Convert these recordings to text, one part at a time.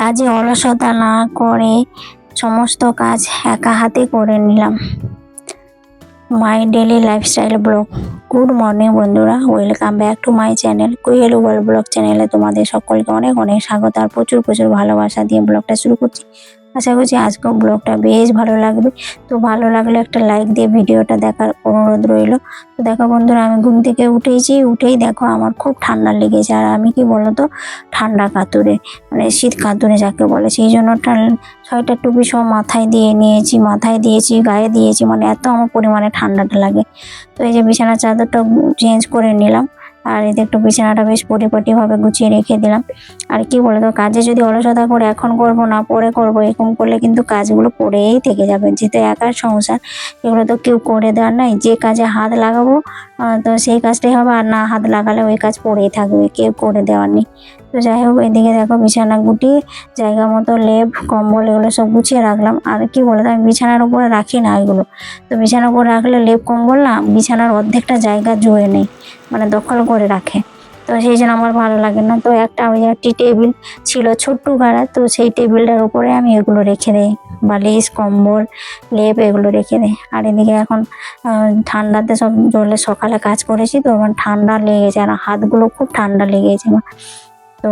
কাজে অলসতা না করে সমস্ত কাজ একা হাতে করে নিলাম। My daily lifestyle vlog good morning বন্ধুরা। Welcome back to my channel কুইয়েল world blog চ্যানেলে তোমাদের সকলকে অনেক অনেক স্বাগত। আর প্রচুর প্রচুর ভালোবাসা দিয়ে ব্লগটা শুরু করছি। আশা করছি আজকেও ব্লগটা বেশ ভালো লাগবে। তো ভালো লাগলে একটা লাইক দিয়ে ভিডিওটা দেখার অনুরোধ রইল। তো দেখো বন্ধুরা, আমি ঘুম থেকে উঠেছি, উঠেই দেখো আমার খুব ঠান্ডা লেগেছে। আর আমি কি বলতো, ঠান্ডা কাতুরে মানে শীত কাতুরে যাকে বলে, সেই জন্য ছয়টা টুপি সব মাথায় দিয়ে নিয়েছি, মাথায় দিয়েছি, গায়ে দিয়েছি মানে এত আমার পরিমাণে ঠান্ডাটা লাগে। তো এই যে বিছানার চাদরটা চেঞ্জ করে নিলাম। আর এতে একটু বিছানাটা বেশ পরিপাটিভাবে গুছিয়ে রেখে দিলাম। আর কি বলতো, কাজে যদি অলসতা করে এখন করব না, পরে করব, এরকম করলে কিন্তু কাজগুলো পড়েই থেকে যাবে। যেহেতু একার সংসার, এগুলো তো কেউ করে দেওয়ার নাই। যে কাজে হাত লাগাবো তো সেই কাজটাই হবে, আর না হাত লাগালে ওই কাজ পড়েই থাকবে, কেউ করে দেওয়ার নেই। তো যাই হোক, এদিকে দেখো বিছানা গুটিয়ে জায়গা মতো লেপ, কম্বল, এগুলো সব গুছিয়ে রাখলাম। আর কি বলতো, আমি বিছানার উপরে রাখি না এগুলো। তো বিছানার উপরে রাখলে লেপ, কম্বল না, বিছানার অর্ধেকটা জায়গা জুড়ে নেই মানে দখল করে রাখে। তো সেই জন্য আমার ভালো লাগে না। তো একটা ওই একটি টেবিল ছিল ছোট্ট গাড়া তো সেই টেবিলটার উপরে আমি এগুলো রেখে দেই। বালিশ, কম্বল, লেপ, এগুলো রেখে দেয় আর এদিকে এখন ঠান্ডাতে সব জলে সকালে কাজ করেছি, তো আমার ঠান্ডা লেগেছে, আর হাতগুলো খুব ঠান্ডা লেগেছে আমার। তো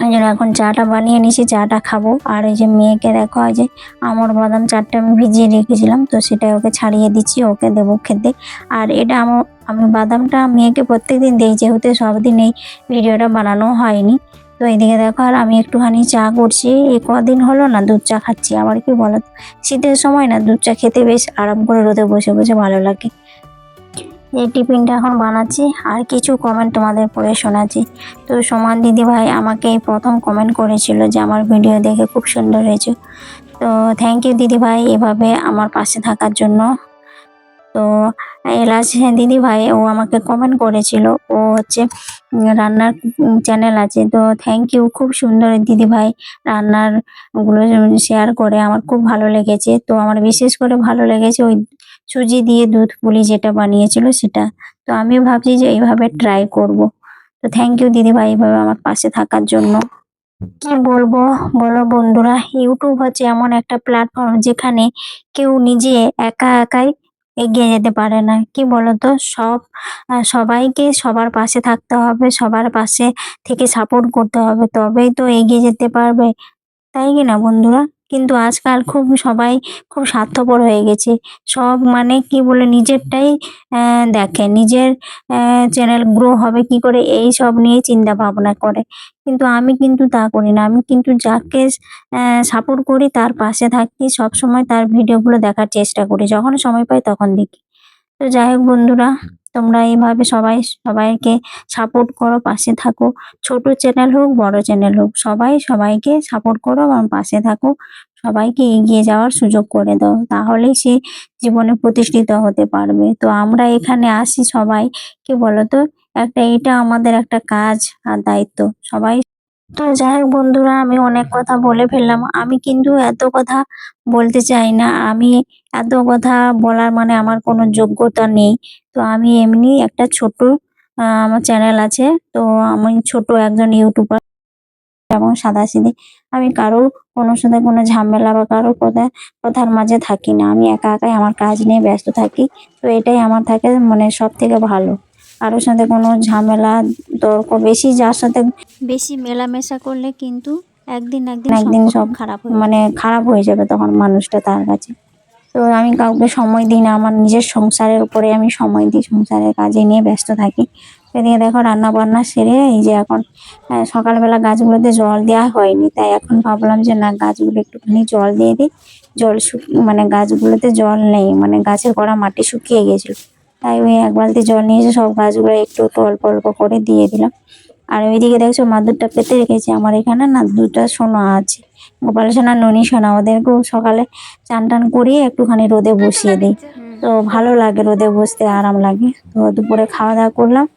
এই জন্য এখন চাটা বানিয়ে নিয়েছি, চাটা খাব। আর এই যে মেয়েকে দেখো, এই যে আমর বাদাম চারটে আমি ভিজিয়ে রেখেছিলাম, তো সেটা ওকে ছাড়িয়ে দিচ্ছি, ওকে দেবো খেতে। আর এটা আমার আমি বাদামটা মেয়েকে প্রত্যেকদিন দিই, যেহেতু সব দিন এই ভিডিওটা বানানো হয়নি। তো এইদিকে দেখো, আর আমি একটুখানি চা করছি। এই কদিন হলো না দুধ চা খাচ্ছি, আবার কি বলো? শীতের সময় না দুধ চা খেতে বেশ আরাম করে রোদে বসে বসে ভালো লাগে। এই টিফিনটা এখন বানাচ্ছি আর কিছু কমেন্ট তোমাদের পড়ে শোনাচ্ছি। তো সমান দিদি ভাই আমাকে প্রথম কমেন্ট করেছিল যে আমার ভিডিও দেখে খুব সুন্দর হয়েছে। তো থ্যাংক ইউ দিদি ভাই এভাবে আমার পাশে থাকার জন্য। তো এলাচ দিদি ভাই ও আমাকে কমেন্ট করেছিল। ও হচ্ছে রান্নার চ্যানেল আছে। তো থ্যাংক ইউ খুব সুন্দর দিদি ভাই রান্নারগুলো শেয়ার করে। আমার খুব ভালো লেগেছে। তো আমার বিশেষ করে ভালো লেগেছে ওই সুজি দিয়ে দুধ পুলি যেটা বানিয়েছিল সেটা। তো আমিও ভাবছি যে এইভাবে ট্রাই করব। তো থ্যাংক ইউ দিদি ভাই এইভাবে আমার পাশে থাকার জন্য। কি বলব? বলো বন্ধুরা ইউটিউব হচ্ছে এমন একটা প্ল্যাটফর্ম যেখানে কেউ নিজে একা একাই এগিয়ে যেতে পারে না। কি বলতো? সব সবাইকে সবার পাশে থাকতে হবে, সবার পাশে থেকে সাপোর্ট করতে হবে, তবেই তো এগিয়ে যেতে পারবে। তাই কি না বন্ধুরা? কিন্তু আজকাল খুব সবাই খুব স্বার্থপর হয়ে গেছে। সব মানে কি বলে নিজেরটাই দেখে। নিজের চ্যানেল গ্রো হবে কি করে এই সব নিয়ে চিন্তা ভাবনা করে। কিন্তু আমি কিন্তু তা করি না। আমি কিন্তু যাকে সাপোর্ট করি তার পাশে থাকি সব সময় তার ভিডিওগুলো দেখার চেষ্টা করি। যখন সময় পাই তখন দেখি। তো যাই হোক বন্ধুরা তোমরা এইভাবে সবাই, সবাইকে সাপোর্ট করো, পাশে থাকো। ছোট চ্যানেল হোক, বড় চ্যানেল হোক, সবাই সবাইকে সাপোর্ট করো এবং পাশে থাকো। সবাইকে এগিয়ে যাওয়ার সুযোগ করে দাও, তাহলেই সে জীবনে প্রতিষ্ঠিত হতে পারবে। তো আমরা এখানে আসি সবাই কি বলতো একটা, এটা আমাদের একটা কাজ আর দায়িত্ব। সবাই তো যাই হোক বন্ধুরা, আমি অনেক কথা বলে ফেললাম। আমি কিন্তু এত কথা বলতে চাই না। আমি এত কথা বলার মানে আমার কোনো যোগ্যতা নেই। তো আমি এমনি একটা ছোট আমার চ্যানেল আছে। তো আমি ছোট একজন ইউটিউবার এবং সাদাসিধে। আমি কারও কোনো সাথে কোনো ঝামেলা বা কারও কথা, কথার মাঝে থাকি না। আমি একা একাই আমার কাজ নিয়ে ব্যস্ত থাকি। তো এটাই আমার থাকে মানে সব থেকে ভালো। কারোর সাথে কোনো ঝামেলা তর্ক বেশি যার সাথে বেশি মেলামেশা করলে কিন্তু একদিন একদিন একদিন সব খারাপ মানে খারাপ হয়ে যাবে তখন মানুষটা তার কাছে। তো আমি কাউকে সময় দিই না আমার নিজের সংসারের উপরে আমি সময় দিই সংসারের কাজে নিয়ে ব্যস্ত থাকি। এদিকে দেখো রান্না বান্না সেরে এই যে এখন সকালবেলা গাছগুলোতে জল দেওয়া হয়নি তাই এখন ভাবলাম যে না গাছগুলো একটুখানি জল দিয়ে দিই। জল শুক- মানে গাছগুলোতে জল নেই মানে গাছের গোড়া মাটি শুকিয়ে গেছিল। তাই ওই এক বালতি জল নিয়ে এসে সব গাছগুলো একটু একটু অল্প অল্প করে দিয়ে দিলাম। আর ওইদিকে দেখছ মাদুরটা পেতে রেখেছি, আমার এখানে না দুটা সোনা আছে। গোপাল সোনা, ননি সোনা, ওদেরকেও সকালে চান টান করিয়ে একটুখানি রোদে বসিয়ে দিই। তো ভালো লাগে রোদে বসতে, আরাম লাগে। তো দুপুরে খাওয়া দাওয়া করলাম,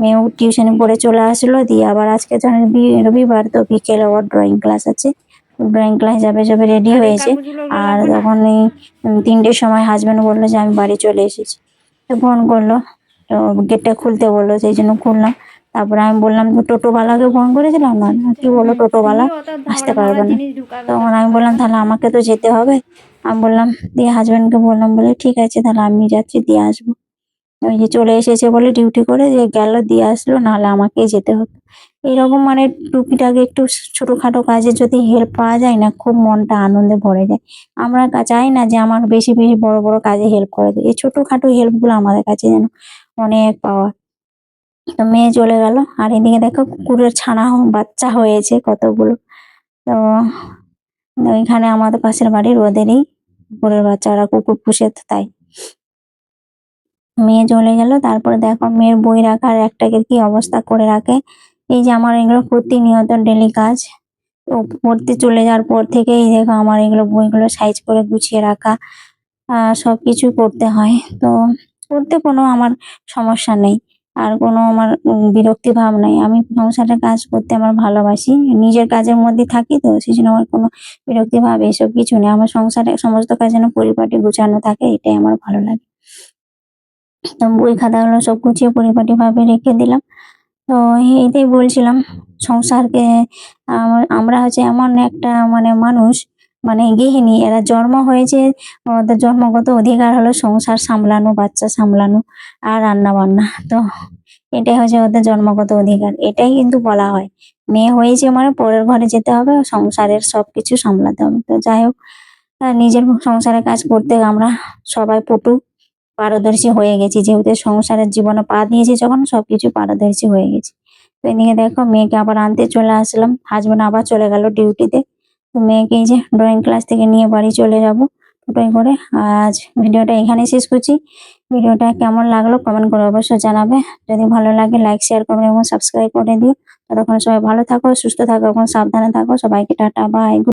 মেয়েও টিউশনে পড়ে চলে আসলো, দিয়ে আবার আজকে বি- রবিবার, তো বিকেলে ওর ড্রয়িং ক্লাস আছে। ড্রয়িং ক্লাস যাবে যাবে রেডি হয়েছে। আর তখন এই তিনটের সময় হাজবেন্ড বলল যে আমি বাড়ি চলে এসেছি। ফোন করল, তো গেটটা খুলতে বলল, সেই জন্য খুললাম। তারপরে আমি বললাম টোটোওয়ালাকে ফোন করেছিলাম? কি বলল টোটোওয়ালা? আসতে পারব না। তখন আমি বললাম, তাহলে আমাকে তো যেতে হবে। আমি বললাম, দিয়ে হাজব্যান্ডকে বললাম বলে, ঠিক আছে, তাহলে আমি যাচ্ছি, দিয়ে আসব। ওই যে চলে এসেছে বলে ডিউটি করে যে গেল, দিয়ে আসলো, নাহলে আমাকে যেতে হতো। এরকম মানে টুকিটাকি একটু ছোটখাটো কাজে যদি হেল্প পাওয়া যায় না, খুব মনটা আনন্দে ভরে যায়। আমরা চাই না যে আমার বেশি বেশি বড় বড় কাজে হেল্প করে দেয়। এই ছোটখাটো হেল্পগুলো আমাদের কাছে যেন অনেক পাওয়া। তো মেয়ে চলে গেল, আর এদিকে দেখো কুকুরের ছানা বাচ্চা হয়েছে কতগুলো। তো ওইখানে আমাদের পাশের বাড়ির ওদেরই কুকুরের বাচ্চারা কুকুর পুষে, তাই মেয়ে চলে গেল। তারপরে দেখো মেয়ের বই রাখার একটাকে কি অবস্থা করে রাখে। এই যে আমার এগুলো প্রতিনিয়ত ডেলি কাজ। পড়তে চলে যাওয়ার পর থেকেই দেখো আমার এগুলো বইগুলো সাইজ করে গুছিয়ে রাখা, আহ, সবকিছু করতে হয়। তো করতে কোনো আমার সমস্যা নেই। আর কোনো আমার বিরক্তি ভাব নাই। আমি সংসারের কাজ করতে আমার ভালোবাসি। নিজের কাজের মধ্যে থাকি তো, সেই জন্য আমার কোনো বিরক্তি ভাব, এসব কিছু নেই। আমার সংসারে সমস্ত কাজ যেন পরিপাটি গুছানো থাকে, এটাই আমার ভালো লাগে। তো বই খাতাগুলো সব গুছিয়ে পরিপাটি ভাবে রেখে দিলাম। তো এইটাই বলছিলাম, সংসারকে আম- আমরা হচ্ছে এমন একটা মানে মানুষ মানে গৃহিণী, এরা জন্ম হয়েছে ওদের জন্মগত অধিকার হলো সংসার সামলানো, বাচ্চা সামলানো আর রান্না বান্না তো এটাই হচ্ছে ওদের জন্মগত অধিকার, এটাই কিন্তু বলা হয়। মেয়ে হয়েছে মানে পরের ঘরে যেতে হবে, সংসারের সবকিছু সামলাতে হবে। তো যাই হোক নিজের সংসারের কাজ করতে আমরা সবাই পটু। পারদর্শী হয়ে গেছি, যেহেতু সংসারের জীবনে পা দিয়েছি যখন সবকিছু পারদর্শী হয়ে গেছি। তো এদিকে দেখো, মেয়েকে আবার আনতে চলে আসলাম। হাজবেন্ড আবার চলে গেল ডিউটিতে তো মেয়েকে এই যে ড্রয়িং ক্লাস থেকে নিয়ে বাড়ি চলে যাব। টোটোয় করে আজ ভিডিওটা এখানে শেষ করছি। ভিডিওটা কেমন লাগল কমেন্ট করে অবশ্যই জানাবে। যদি ভালো লাগে লাইক শেয়ার করবে এবং সাবস্ক্রাইব করে দিও। ততক্ষণ সবাই ভালো থাকো, সুস্থ থাকো এবং সাবধানে থাকো। সবাইকে টাটা বাই